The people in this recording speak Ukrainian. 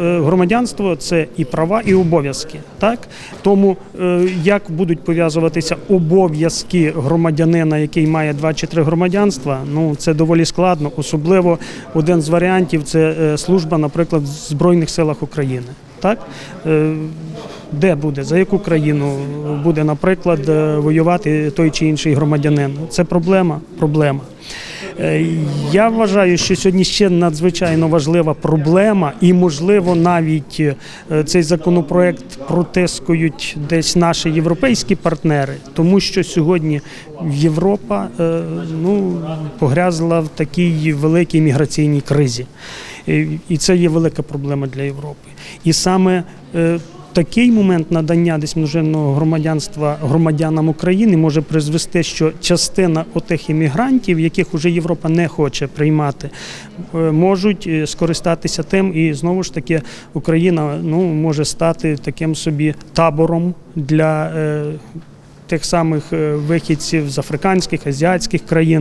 Е, Громадянство це і права, і обов'язки. Так тому е, як будуть пов'язуватися обов'язки громадянина, який має два чи три громадянства, ну це доволі складно. Особливо один з варіантів це е, служба, наприклад, в Збройних силах України. Так де буде, за яку країну буде, наприклад, воювати той чи інший громадянин? Це проблема. Проблема. Е, Я вважаю, що сьогодні ще надзвичайно важлива проблема, і можливо навіть е, цей законопроект протискують десь наші європейські партнери, тому що сьогодні Європа е, ну погрязла в такій великій міграційній кризі, і це є велика проблема для Європи. І саме Такий момент надання десь множинного громадянства громадянам України може призвести, що частина отих іммігрантів, яких уже Європа не хоче приймати, е, можуть е, скористатися тим, і знову ж таки Україна ну може стати таким собі табором для е, тих самих вихідців з африканських, азіатських країн.